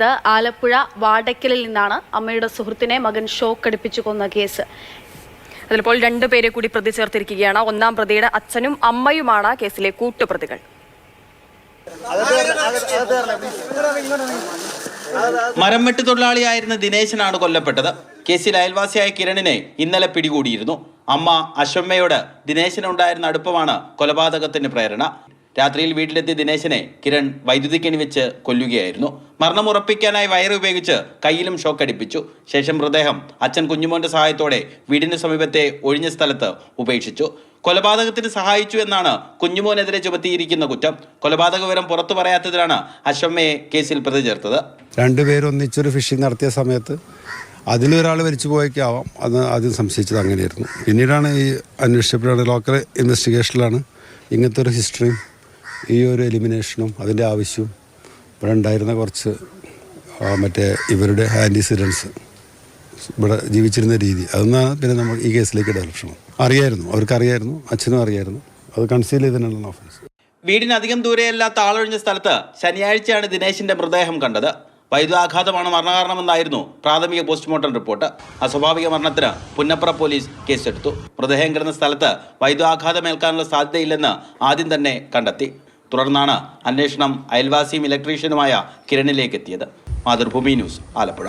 ഇത് ആലപ്പുഴ വാടക്കലിൽ നിന്നാണ് അമ്മയുടെ സുഹൃത്തിനെ മകൻ ഷോക്കടിപ്പിച്ചു കൊന്ന കേസ്. അതിലിപ്പോൾ രണ്ടുപേരെ കൂടി പ്രതി ചേർത്തിരിക്കുകയാണ്. ഒന്നാം പ്രതിയുടെ അച്ഛനും അമ്മയുമാണ് കേസിലെ കൂട്ടുപ്രതികൾ. മരം വെട്ട് തൊഴിലാളിയായിരുന്ന ദിനേശനാണ് കൊല്ലപ്പെട്ടത്. കേസിൽ അയൽവാസിയായ കിരണിനെ ഇന്നലെ പിടികൂടിയിരുന്നു. അമ്മ അശ്വമ്മയോട് ദിനേശനുണ്ടായിരുന്ന അടുപ്പമാണ് കൊലപാതകത്തിന് പ്രേരണ. രാത്രിയിൽ വീട്ടിലെത്തിയ ദിനേശനെ കിരൺ വൈദ്യുതിക്കണി വെച്ച് കൊല്ലുകയായിരുന്നു. മരണം ഉറപ്പിക്കാനായി വയർ ഉപയോഗിച്ച് കയ്യിലും ഷോക്ക് അടിപ്പിച്ചു. ശേഷം മൃതദേഹം അച്ഛൻ കുഞ്ഞുമോന്റെ സഹായത്തോടെ വീടിന് സമീപത്തെ ഒഴിഞ്ഞ സ്ഥലത്ത് ഉപേക്ഷിച്ചു. കൊലപാതകത്തിന് സഹായിച്ചു എന്നാണ് കുഞ്ഞുമോനെതിരെ ചുമത്തിയിരിക്കുന്ന കുറ്റം. കൊലപാതക വിവരം പുറത്തു പറയാത്തതിനാണ് അശ്വമ്മയെ കേസിൽ പ്രതി ചേർത്തത്. രണ്ടുപേരും ഒന്നിച്ചൊരു ഫിഷിംഗ് നടത്തിയ സമയത്ത് അതിലൊരാൾ മരിച്ചു പോയേക്കാവാം. അത് ആദ്യം സംശയിച്ചത് അങ്ങനെയായിരുന്നു. പിന്നീടാണ് ഈ അന്വേഷിച്ചപ്പോഴാണ് ലോക്കൽ ഇൻവെസ്റ്റിഗേഷനിലാണ് ഇങ്ങനത്തെ ഒരു ഹിസ്റ്ററിയും ഈ ഒരു എലിമിനേഷനും അതിന്റെ ആവശ്യവും ഇവിടെ ഉണ്ടായിരുന്ന കുറച്ച് മറ്റേ ഇവരുടെ ആന്റിസിഡൻസ് ഇവിടെ ജീവിച്ചിരുന്ന രീതി. അതൊന്നാണ് പിന്നെ നമ്മൾ ഈ കേസിലേക്ക് ഡെവലപ്ഷൻ അറിയായിരുന്നു. അവർക്കറിയായിരുന്നു. അച്ഛനും അറിയായിരുന്നു. അത് കൺസീൽ ചെയ്തതിനുള്ള ഓഫൻസ് വീടിനധികം ദൂരെയല്ല ആളൊഴിഞ്ഞ സ്ഥലത്ത് ശനിയാഴ്ചയാണ് ദിനേശിന്റെ മൃതദേഹം കണ്ടത്. വൈദ്യുതാഘാതമാണ് മരണകാരണമെന്നായിരുന്നു പ്രാഥമിക പോസ്റ്റ്മോർട്ടം റിപ്പോർട്ട്. അസ്വാഭാവിക മരണത്തിന് പുന്നപ്ര പോലീസ് കേസെടുത്തു. മൃതദേഹം കിടന്ന സ്ഥലത്ത് വൈദ്യുതാഘാതമേൽക്കാനുള്ള സാധ്യതയില്ലെന്ന് ആദ്യം തന്നെ കണ്ടെത്തി. തുടർന്നാണ് അന്വേഷണം അയൽവാസിയും ഇലക്ട്രീഷ്യനുമായ കിരണിലേക്ക് എത്തിയത് മാതൃഭൂമി ന്യൂസ് ആലപ്പുഴ.